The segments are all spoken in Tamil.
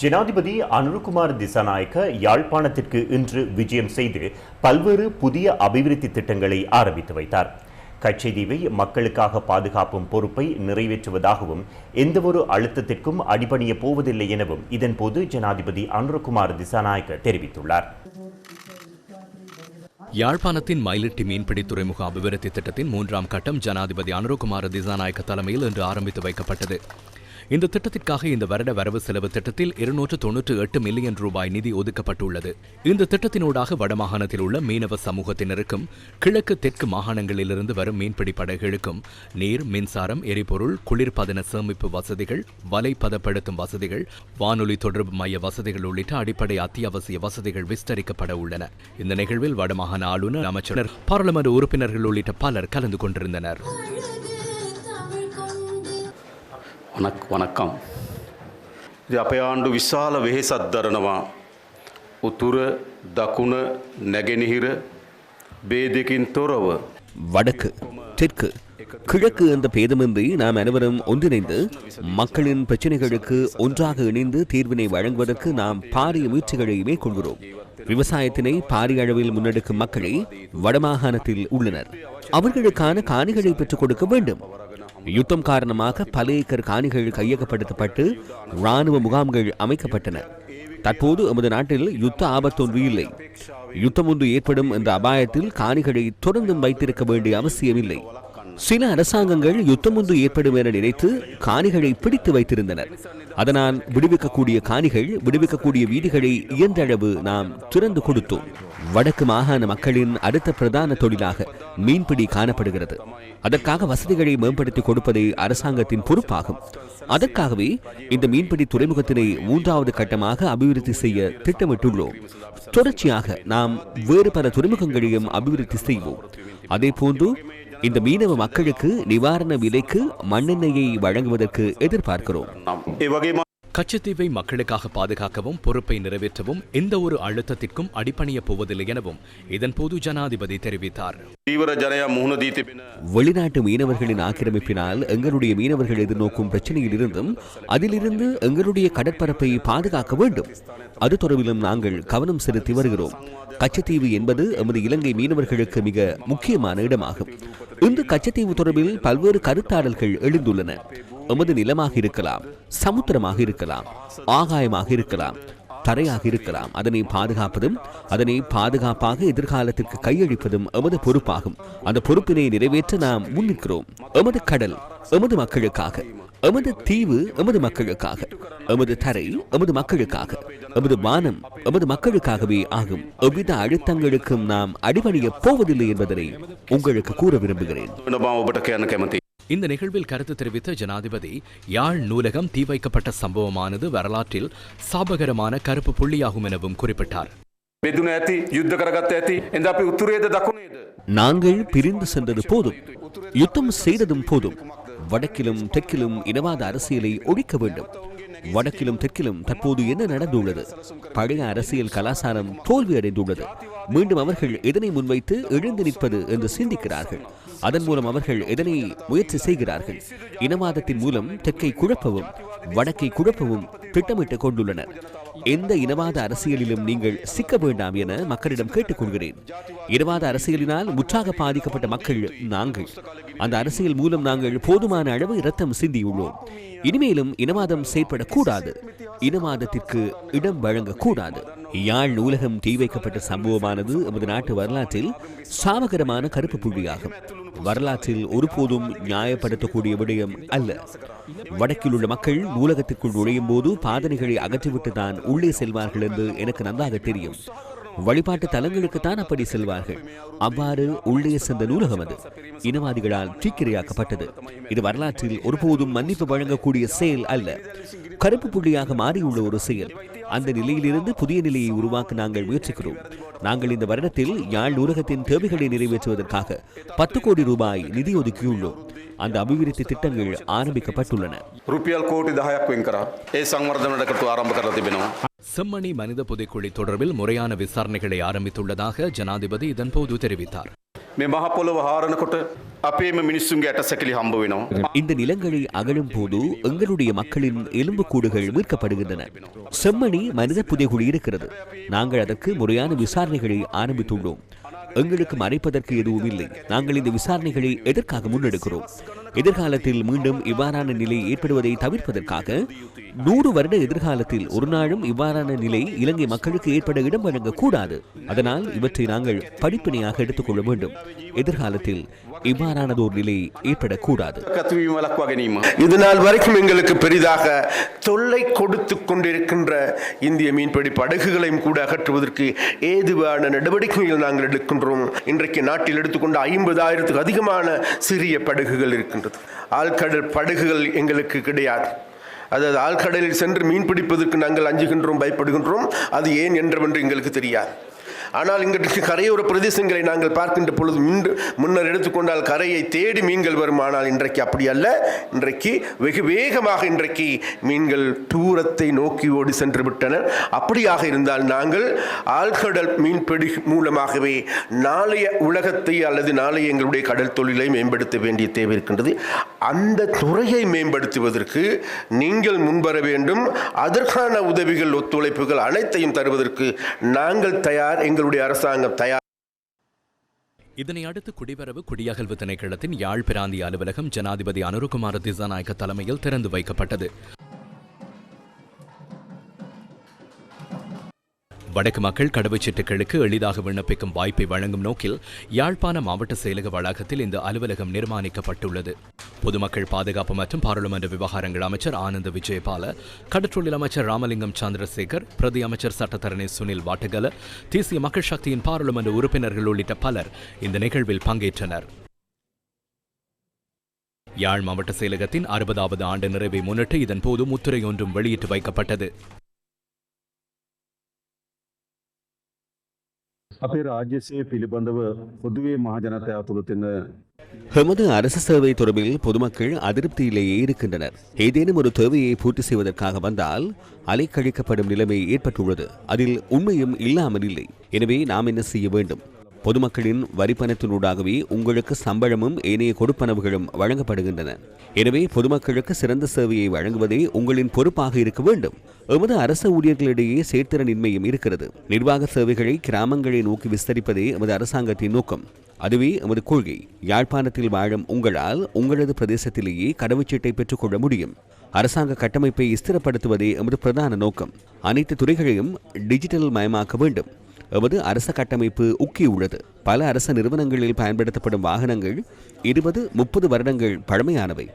ஜனாதிபதி அனுருகுமார் திசாநாயக்க யாழ்ப்பாணத்திற்கு இன்று விஜயம் செய்து பல்வேறு புதிய அபிவிருத்தி திட்டங்களை ஆரம்பித்து வைத்தார். கச்சைதீவை மக்களுக்காக பாதுகாப்பும் பொறுப்பை நிறைவேற்றுவதாகவும் எந்தவொரு அழுத்தத்திற்கும் அடிபணிய போவதில்லை எனவும் இதன்போது ஜனாதிபதி அனுருகுமார் திசாநாயக்க தெரிவித்துள்ளார். யாழ்ப்பாணத்தின் மயிலிட்டி மீன்பிடி துறைமுக அபிவிருத்தி திட்டத்தின் மூன்றாம் கட்டம் ஜனாதிபதி அனுருகுமார் திசாநாயக்க தலைமையில் இன்று ஆரம்பித்து வைக்கப்பட்டது. இந்த திட்டத்திற்காக இந்த வருட வரவு செலவு திட்டத்தில் இருநூற்று தொன்னூற்று எட்டு மில்லியன் ரூபாய் நிதி ஒதுக்கப்பட்டுள்ளது. இந்த திட்டத்தினூடாக வடமாகாணத்தில் உள்ள மீனவ சமூகத்தினருக்கும் கிழக்கு தெற்கு மாகாணங்களிலிருந்து வரும் மீன்பிடி படகுகளுக்கும் நீர் மின்சாரம் எரிபொருள் குளிர்பதன சேமிப்பு வசதிகள் வலை பதப்படுத்தும் வசதிகள் வானொலி தொடர்பு மைய வசதிகள் உள்ளிட்ட அடிப்படை அத்தியாவசிய வசதிகள் விஸ்தரிக்கப்பட உள்ளன. இந்த நிகழ்வில் வடமாகாண ஆளுநர் அமைச்சர் பாராளுமன்ற உறுப்பினர்கள் உள்ளிட்ட பலர் கலந்து கொண்டிருந்தனர். වනක් වනක්කම්. ඉති අපේ ආණ්ඩු විශාල වෙහෙසත් දරනවා උතුර දකුණ නැගෙනහිර බේදකින් තොරව வடக்கு தெற்கு கிழக்கு என்ற பேதமின்றி நாம் அனைவரும் ஒன்றிணைந்து மக்களின் பிரச்சனைகளுக்கு ஒன்றாக இணைந்து தீர்வினை வழங்குவதற்கு நாம் பாரிய முயற்சிகளை மேற்கொள்கிறோம் விவசாயத்தினை பாரிய அளவில் முன்னெடுக்கும் மக்களே வடமாகாணத்தில் உள்ளனர் அவர்களுக்கான காணிகளை பெற்றுக் கொடுக்க வேண்டும் யுத்தம் காரணமாக பல ஏக்கர் காணிகள் கையகப்படுத்தப்பட்டு இராணுவ முகாம்கள் அமைக்கப்பட்டன. தற்போது எமது நாட்டில் யுத்த ஆபத்தொன்று இல்லை. யுத்தம் ஒன்று ஏற்படும் என்ற அபாயத்தில் காணிகளை தொடர்ந்தும் வைத்திருக்க வேண்டிய அவசியமில்லை. சில அரசாங்கங்கள் யுத்தம் ஒன்று ஏற்படும் என நினைத்து காணிகளை பிடித்து வைத்திருந்தனர். அதனால் விடுவிக்கக்கூடிய காணிகள் விடுவிக்கக்கூடிய வீதிகளை இயன்றளவு நாம் திறந்து கொடுத்தோம். வடக்கு மாகாண மக்களின் அடுத்த பிரதான தொழிலாக மீன்பிடி காணப்படுகிறது. அதற்காக வசதிகளை மேம்படுத்தி கொடுப்பதே அரசாங்கத்தின் பொறுப்பாகும். அதற்காகவே இந்த மீன்பிடி துறைமுகத்தினை மூன்றாவது கட்டமாக அபிவிருத்தி செய்ய திட்டமிட்டுள்ளோம். தொடர்ச்சியாக நாம் வேறு பல துறைமுகங்களையும் அபிவிருத்தி செய்வோம். அதே போன்று இந்த மீனவ மக்களுக்கு நிவாரண விலைக்கு மண்ணெண்ணெயை வழங்குவதற்கு எதிர்பார்க்கிறோம். கச்சத்தீவை மக்களுக்காக பாதுகாக்கவும் பொறுப்பை நிறைவேற்றவும் எந்த ஒரு அழுத்தத்திற்கும் அடிப்பணிய போவதில்லை எனவும் இதன்போது ஜனாதிபதி தெரிவித்தார். வெளிநாட்டு மீனவர்களின் ஆக்கிரமிப்பினால் எங்களுடைய மீனவர்கள் எதிர்நோக்கும் பிரச்சனையில் இருந்தும் அதிலிருந்து எங்களுடைய கடற்பரப்பை பாதுகாக்க வேண்டும். அது தொடர்பிலும் நாங்கள் கவனம் செலுத்தி வருகிறோம். கச்சத்தீவு என்பது எமது இலங்கை மீனவர்களுக்கு மிக முக்கியமான இடமாகும். இன்று கச்சத்தீவு தொடர்பில் பல்வேறு கருத்தாடல்கள் எழுந்துள்ளன. எமது நிலமாக இருக்கலாம் சமுத்திரமாக இருக்கலாம் ஆகாயமாக இருக்கலாம் தரையாக இருக்கலாம். அதனை பாதுகாப்பதும் அதனை பாதுகாப்பாக எதிர்காலத்திற்கு கையளிப்பதும் எமது பொறுப்பாகும். அந்த பொறுப்பினை நிறைவேற்ற நாம் முன்னிற்கிறோம் எமது கடல் எமது மக்களுக்காக. எமது தீவு எமது மக்களுக்காக. எமது தரை எமது மக்களுக்காக. எமது வானம் எமது மக்களுக்காகவே ஆகும். எவ்வித அழுத்தங்களுக்கும் நாம் அடிபணிய போவதில்லை என்பதனை உங்களுக்கு கூற விரும்புகிறேன். இந்த நிகழ்வில் கருத்து தெரிவித்த ஜனாதிபதி யாழ் நூலகம் தீ வைக்கப்பட்ட சம்பவமானது வரலாற்றில் சாபகரமான கருப்பு புள்ளியாகும் எனவும் குறிப்பிட்டார். நாங்கள் பிரிந்து சென்றது போதும் யுத்தம் செய்ததும் போதும் வடக்கிலும் தெற்கிலும் இனவாத அரசியலை ஒழிக்க வேண்டும். வடக்கிலும் தெற்கிலும் தற்போது என்ன நடந்துள்ளது? பழைய அரசியல் கலாசாரம் தோல்வி அடைந்துள்ளது. மீண்டும் அவர்கள் எதனை முன்வைத்து எழுந்து நிற்பது என்று சிந்திக்கிறார்கள். அதன் மூலம் அவர்கள் எதனை முயற்சி செய்கிறார்கள்? இனவாதத்தின் மூலம் தெற்கை குழப்பவும் வடக்கை குழப்பவும் திட்டமிட்டுக் கொண்டுள்ளனர். எந்த இனவாத அரசியலிலும் நீங்கள் சிக்க வேண்டாம் என மக்களிடம் கேட்டுக்கொள்கிறேன். இனவாத அரசியலினால் முற்றாக பாதிக்கப்பட்ட மக்கள் நாங்கள். அந்த அரசியல் மூலம் நாங்கள் போதுமான அளவு இரத்தம் சிந்தியுள்ளோம். இனிமேலும் இனவாதம் செயற்படக்கூடாது. இனவாதத்திற்கு இடம் வழங்கக்கூடாது. யாழ் நூலகம் தீ வைக்கப்பட்ட சம்பவமானது எமது நாட்டு வரலாற்றில் சாமகரமான கருப்பு புள்ளியாகும். வரலாற்றில் ஒருபோதும் நியாயப்படுத்தக்கூடிய விடயம் அல்ல. வடக்கில் உள்ள மக்கள் நூலகத்திற்குள் நுழையும் போது பாதனைகளை அகற்றிவிட்டு தான் உள்ளே செல்வார்கள் என்று எனக்கு நன்றாக தெரியும். வழிபாட்டு தலங்களுக்குத்தான் அப்படி செல்வார்கள். அவ்வாறு உள்ளே சென்ற நூலகம் அது. இனவாதிகளால் தீக்கிரையாக்கப்பட்டது. இது வரலாற்றில் ஒருபோதும் மன்னிப்பு வழங்கக்கூடிய செயல் அல்ல. கருப்பு புள்ளியாக மாறியுள்ள ஒரு செயல். அந்த நிலையிலிருந்து புதிய நிலையை உருவாக்க நாங்கள் முயற்சிக்கிறோம். நாங்கள் இந்த வருடத்தில் யாழ் நூலகத்தின் தேவைகளை நிறைவேற்றுவதற்காக பத்து கோடி ரூபாய் நிதி ஒதுக்கியுள்ளோம். அந்த அபிவிருத்தி திட்டங்கள் ஆரம்பிக்கப்பட்டுள்ளன. செம்மணி மனித புதைக்குழி தொடர்பில் முறையான விசாரணைகளை ஆரம்பித்துள்ளதாக ஜனாதிபதி இதன்போது தெரிவித்தார். இந்த நிலங்களை அகழும் போது எங்களுடைய மக்களின் எலும்புக்கூடுகள் மீட்கப்படுகின்றன. செம்மணி மனித புதைகுழி இருக்கிறது. நாங்கள் அதற்கு முறையான விசாரணைகளை ஆரம்பித்துள்ளோம். எங்களுக்கு மறைப்பதற்கு எதுவும் இல்லை. நாங்கள் இந்த விசாரணைகளை எதற்காக முன்னெடுக்கிறோம்? எதிர்காலத்தில் மீண்டும் இவ்வாறான நிலை ஏற்படுவதை தவிர்ப்பதற்காக நூறு வருட எதிர்காலத்தில் ஒரு நாளும் இவ்வாறான நிலை இலங்கை மக்களுக்கு ஏற்பட இடம் வழங்கக்கூடாது. அதனால் இவற்றை நாங்கள் படிப்பினையாக எடுத்துக்கொள்ள வேண்டும். எதிர்காலத்தில் இவ்வாறானதோர் நிலை ஏற்படக்கூடாது. இது நாள் வரைக்கும் எங்களுக்கு பெரிதாக தொல்லை கொடுத்து கொண்டிருக்கின்ற இந்திய மீன்பிடி படகுகளையும் கூட அகற்றுவதற்கு ஏதுவான நடவடிக்கைகள் நாங்கள் எடுக்கின்றோம். இன்றைக்கு நாட்டில் எடுத்துக்கொண்ட ஐம்பதாயிரத்துக்கு அதிகமான சிறிய படகுகள் இருக்கின்றது. ஆழ்கடல் படகுகள் எங்களுக்கு கிடையாது. அதாவது ஆழ்கடலில் சென்று மீன் பிடிப்பதற்கு நாங்கள் அஞ்சுகின்றோம் பயப்படுகின்றோம். அது ஏன் என்றவென்று எங்களுக்கு தெரியாது. ஆனால் இங்கிட்டு கரையோர பிரதேசங்களை நாங்கள் பார்க்கின்ற பொழுது முன்னர் எடுத்துக்கொண்டால் கரையை தேடி மீன்கள் வரும். ஆனால் இன்றைக்கு அப்படி அல்ல. இன்றைக்கு வெகு வேகமாக இன்றைக்கு மீன்கள் தூரத்தை நோக்கி ஓடி சென்று விட்டன. அப்படியாக இருந்தால் நாங்கள் ஆழ்கடல் மீன்பிடி மூலமாகவே நாளைய உலகத்தை அல்லது நாளைய எங்களுடைய கடல் தொழிலை மேம்படுத்த வேண்டிய தேவை இருக்கின்றது. அந்த துறையை மேம்படுத்துவதற்கு நீங்கள் முன்வர வேண்டும். அதற்கான உதவிகள் ஒத்துழைப்புகள் அனைத்தையும் தருவதற்கு நாங்கள் தயார். எங்கள் எங்களுடைய அரசாங்கம் தயார். இதனை அடுத்து குடிவரவு குடியகல்வு திணைக்களத்தின் யாழ் பிராந்திய அலுவலகம் ஜனாதிபதி அனுருகுமார திசாநாயக்க தலைமையில் திறந்து வைக்கப்பட்டது. வடக்கு மக்கள் கடவுச்சீட்டுகளுக்கு எளிதாக விண்ணப்பிக்கும் வாய்ப்பை வழங்கும் நோக்கில் யாழ்ப்பாண மாவட்ட செயலக வளாகத்தில் இந்த அலுவலகம் நிர்மாணிக்கப்பட்டுள்ளது. பொதுமக்கள் பாதுகாப்பு மற்றும் பாராளுமன்ற விவகாரங்கள் அமைச்சர் ஆனந்த விஜயபால கடற்றொழில் அமைச்சர் ராமலிங்கம் சந்திரசேகர் பிரதி அமைச்சர் சட்டத்தரணி சுனில் வாட்டகல தேசிய மக்கள் சக்தியின் பாராளுமன்ற உறுப்பினர்கள் உள்ளிட்ட பலர் இந்த நிகழ்வில் பங்கேற்றனர். யாழ் மாவட்ட செயலகத்தின் அறுபதாவது ஆண்டு நிறைவை முன்னிட்டு இதன்போது முத்திரை ஒன்றும் வெளியிட்டு வைக்கப்பட்டது. අපේ රාජ්‍යසය පිළිබඳව පොදුවේ මහජනතයා තුළ තින எமது அரசு சேவை தொடர்பில் பொதுமக்கள் அதிருப்தியிலேயே இருக்கின்றனர் ஏதேனும் ஒரு தேவையை பூர்த்தி செய்வதற்காக வந்தால் அலைக்கழிக்கப்படும் நிலைமை ஏற்பட்டுள்ளது அதில் உண்மையும் இல்லாமல் இல்லை எனவே நாம் என்ன செய்ய வேண்டும் பொதுமக்களின் வரிப்பணத்தினூடாகவே உங்களுக்கு சம்பளமும் ஏனைய கொடுப்பனவுகளும் வழங்கப்படுகின்றன. எனவே பொதுமக்களுக்கு சிறந்த சேவையை வழங்குவதே உங்களின் பொறுப்பாக இருக்க வேண்டும். எமது அரசு ஊழியர்களிடையே சேர்த்திறனின்மையும் இருக்கிறது. நிர்வாக சேவைகளை கிராமங்களை நோக்கி விஸ்தரிப்பதே எமது அரசாங்கத்தின் நோக்கம். அதுவே எமது கொள்கை. யாழ்ப்பாணத்தில் வாழும் உங்களால் உங்களது பிரதேசத்திலேயே கடவுச்சீட்டை பெற்றுக்கொள்ள முடியும். அரசாங்க கட்டமைப்பை ஸ்திரப்படுத்துவதே எமது பிரதான நோக்கம். அனைத்து துறைகளையும் டிஜிட்டல் மயமாக்க வேண்டும். எமது அரச கட்டமைப்பு உக்கியுள்ளது பல அரச நிறுவனங்களில் பயன்படுத்தப்படும் வாகனங்கள் இருபது முப்பது வருடங்கள் பழமையானவை.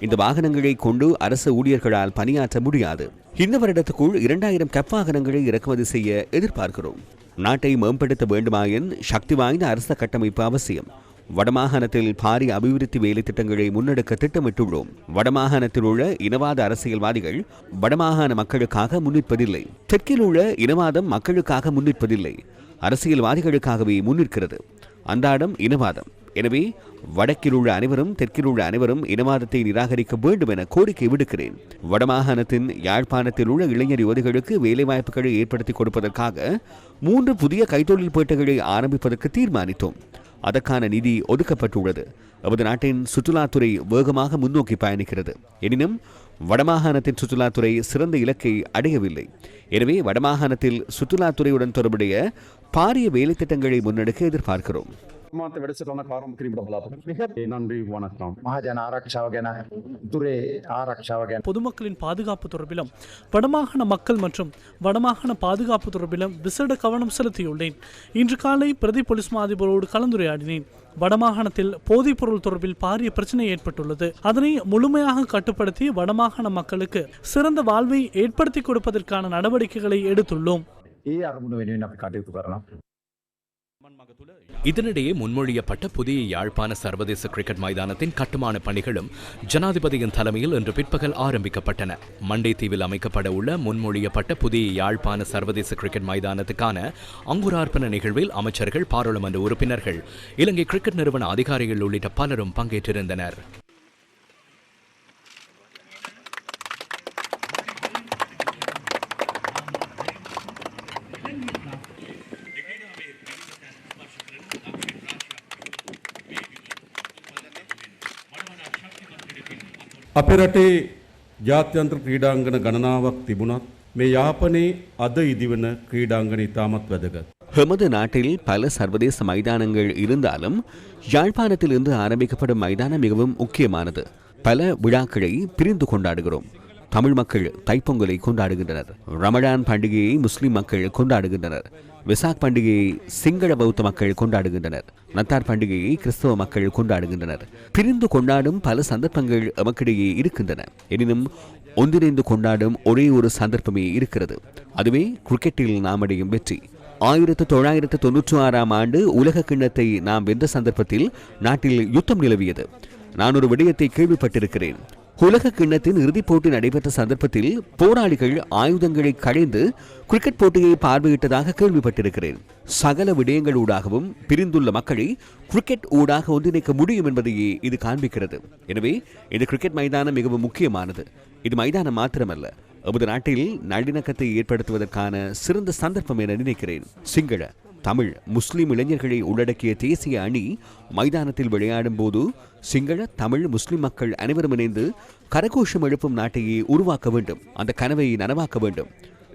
இந்த வாகனங்களை கொண்டு அரசு ஊழியர்களால் பணியாற்ற முடியாது. இந்த வருடத்துக்குள் இரண்டாயிரம் கப் வாகனங்களை இறக்குமதி செய்ய எதிர்பார்க்கிறோம். நாட்டை மேம்படுத்த வேண்டுமாயின் சக்தி வாய்ந்த அரச கட்டமைப்பு அவசியம். வடமாகாணத்தில் பாரிய அபிவிருத்தி வேலை திட்டங்களை முன்னெடுக்க திட்டமிட்டுள்ளோம். வடமாகாணத்தில் உள்ள இனவாத அரசியல்வாதிகள் வடமாகாண மக்களுக்காக முன்னிற்பதில்லை. தெற்கில் உள்ள இனவாதம் மக்களுக்காக முன்னிற்பதில்லை. அரசியல்வாதிகளுக்காகவே முன்னிற்கிறது. அன்றாடம் இனவாதம். எனவே வடக்கில் உள்ள அனைவரும் தெற்கில் உள்ள அனைவரும் இனவாதத்தை நிராகரிக்க வேண்டும் என கோரிக்கை விடுக்கிறேன். வடமாகாணத்தின் யாழ்ப்பாணத்தில் உள்ள இளைஞர் யுவதிகளுக்கு வேலைவாய்ப்புகளை ஏற்படுத்தி கொடுப்பதற்காக மூன்று புதிய கைத்தொழில் பேட்டைகளை ஆரம்பிப்பதற்கு தீர்மானித்தோம். அதற்கான நிதி ஒதுக்கப்பட்டுள்ளது. நமது நாட்டின் சுற்றுலாத்துறை வேகமாக முன்னோக்கி பயணிக்கிறது. எனினும் வடமாகாணத்தின் சுற்றுலாத்துறை சிறந்த இலக்கை அடையவில்லை. எனவே வடமாகாணத்தில் சுற்றுலாத்துறையுடன் தொடர்புடைய பாரிய வேலைத்திட்டங்களை முன்னெடுக்க எதிர்பார்க்கிறோம். ಆತ್ಮಹತ್ಯೆ ಬೆಳೆಸಿಕೊಳ್ಳ காரணம் நன்றி வணக்கம். மகாஜன ஆராய்ச்சாவகன துரே ஆராய்ச்சாவகன பொதுமக்களின் பாதுகாப்பு தொடர்பிலும் வடமாகாண மக்கள் மற்றும் வடமாகாண பாதுகாப்பு தொடர்பிலும் விசேட கவனம் செலுத்தியுள்ளேன். இன்று காலை பிரதி போலீஸ் மாதிபரோடு கலந்துரையாடினேன். வடமாகாணத்தில் போதைப்பொருள் தொடர்பில் பாரிய பிரச்சனை ஏற்பட்டுள்ளது. அதனை முழுமையாக கட்டுப்படுத்தி வடமாகாண மக்களுக்கு சிறந்த வாழ்வை ஏற்படுத்தி கொடுப்பதற்கான நடவடிக்கைகளை எடுத்துள்ளோம். இதனிடையே முன்மொழியப்பட்ட புதிய யாழ்ப்பாண சர்வதேச கிரிக்கெட் மைதானத்தின் கட்டுமான பணிகளும் ஜனாதிபதியின் தலைமையில் இன்று பிற்பகல் ஆரம்பிக்கப்பட்டன. மண்டை தீவில் அமைக்கப்பட உள்ள முன்மொழியப்பட்ட புதிய யாழ்ப்பாண சர்வதேச கிரிக்கெட் மைதானத்துக்கான அங்குரார்ப்பண நிகழ்வில் அமைச்சர்கள் பாராளுமன்ற உறுப்பினர்கள் இலங்கை கிரிக்கெட் நிறுவன அதிகாரிகள் உள்ளிட்ட பலரும் பங்கேற்றிருந்தனர். අපේ රටේ ජාත්‍යන්ත්‍ර ක්‍රීඩාංගන ගණනාවක් තිබුණත් මේ යාපනයේ අද ඉදිවන ක්‍රීඩාංගන ඉතාමත් වැදගත්. எமது நாட்டில் பல சர்வதேச மைதானங்கள் இருந்தாலும் யாழ்ப்பாணத்தில் இருந்து ஆரம்பிக்கப்படும் மைதானம் மிகவும் முக்கியமானது பல விழாக்களை பிரிந்து கொண்டாடுகிறோம் தமிழ் மக்கள் தைப்பொங்கலை கொண்டாடுகின்றனர் ரமடான் பண்டிகையை முஸ்லிம் மக்கள் கொண்டாடுகின்றனர் விசாக் பண்டிகையை சிங்கள பௌத்த மக்கள் கொண்டாடுகின்றனர். நத்தார் பண்டிகையை கிறிஸ்தவ மக்கள் கொண்டாடுகின்றனர். பிரிந்து கொண்டாடும் பல சந்தர்ப்பங்கள் எமக்கிடையே இருக்கின்றன. எனினும் ஒன்றிணைந்து கொண்டாடும் ஒரே ஒரு சந்தர்ப்பமே இருக்கிறது. அதுவே கிரிக்கெட்டில் நாம் அடையும் வெற்றி. ஆயிரத்து தொள்ளாயிரத்து தொன்னூற்றி ஆறாம் ஆண்டு உலக கிண்ணத்தை நாம் வென்ற சந்தர்ப்பத்தில் நாட்டில் யுத்தம் நிலவியது. நான் ஒரு விடயத்தை கேள்விப்பட்டிருக்கிறேன். உலக கிண்ணத்தின் இறுதிப் போட்டி நடைபெற்ற சந்தர்ப்பத்தில் போராளிகள் ஆயுதங்களை களைந்து கிரிக்கெட் போட்டியை பார்வையிட்டதாக கேள்விப்பட்டிருக்கிறேன். சகல விடயங்களூடாகவும் பிரிந்துள்ள மக்களை கிரிக்கெட் ஊடாக ஒன்றிணைக்க முடியும் என்பதையே இது காண்பிக்கிறது. எனவே இந்த கிரிக்கெட் மைதானம் மிகவும் முக்கியமானது. இது மைதானம் மாத்திரமல்ல எமது நாட்டில் நல்லிணக்கத்தை ஏற்படுத்துவதற்கான சிறந்த சந்தர்ப்பம் என நினைக்கிறேன். சிங்கள தமிழ் முஸ்லிம் இளைஞர்களை உள்ளடக்கிய தேசிய அணி மைதானத்தில் விளையாடும் போது சிங்கள தமிழ் முஸ்லிம் மக்கள் அனைவரும் இணைந்து கரகோஷம் எழுப்பும் நாட்டையே உருவாக்க வேண்டும். அந்த கனவை நனவாக்க வேண்டும்.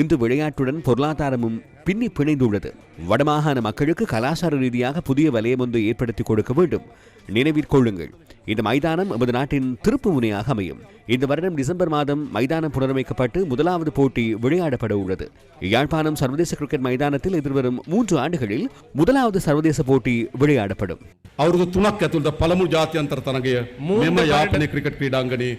இன்று விளையாட்டுடன் பொருளாதாரமும் பின்னி பிணைந்துள்ளது. வடமாகாண மக்களுக்கு கலாச்சார ரீதியாக புதிய வலயம் ஒன்று ஏற்படுத்தி கொடுக்க வேண்டும். நினைவிற்கொள்ளுங்கள் இந்த மைதானம் எமது நாட்டின் திருப்பு முனையாக அமையும். இந்த வருடம் டிசம்பர் மாதம் மைதானம் புனரமைக்கப்பட்டு முதலாவது போட்டி விளையாடப்பட உள்ளது. யாழ்ப்பாணம் சர்வதேச கிரிக்கெட் மைதானத்தில் எதிர்வரும் மூன்று ஆண்டுகளில் முதலாவது சர்வதேச போட்டி விளையாடப்படும். அவரது துணக்கத்துள்ள பலமு ஜாத்தியந்தர தனகைய மேம கிரிக்கெட் கிரீடாங்கணி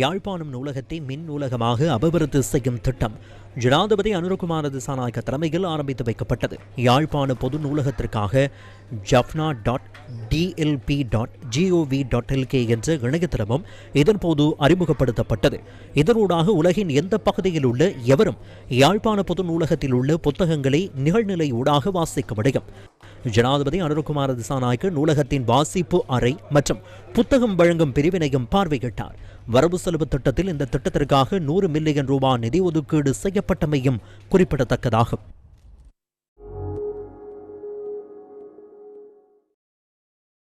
யாழ்ப்பாணம் நூலகத்தை மின் நூலகமாக அபிவிருத்தி செய்யும் திட்டம். ஜனாதிபதி அனுரகுமார திசாநாயக்க தலைமையில் ஆரம்பித்து வைக்கப்பட்டது. யாழ்ப்பாண பொது நூலகத்திற்காக Jaffna dot DLP dot GOV dot LK என்ற இணையதளமும் இதன்போது அறிமுகப்படுத்தப்பட்டது. இதனூடாக உலகின் எந்த பகுதியில் உள்ள எவரும் யாழ்ப்பாண பொது நூலகத்தில் உள்ள புத்தகங்களை நிகழ்நிலை ஊடாக வாசிக்க முடியும். ஜனாதிபதி அனுரகுமார திசாநாயக்கு நூலகத்தின் வாசிப்பு அறை மற்றும் புத்தகம் வழங்கும் பிரிவினையும் பார்வையிட்டார். வரவு செலவு திட்டத்தில் இந்த திட்டத்திற்காக நூறு மில்லியன் ரூபாய் நிதி ஒதுக்கீடு செய்ய செய்யப்பட்டமையும் குறிப்பிடத்தக்கதாகும்.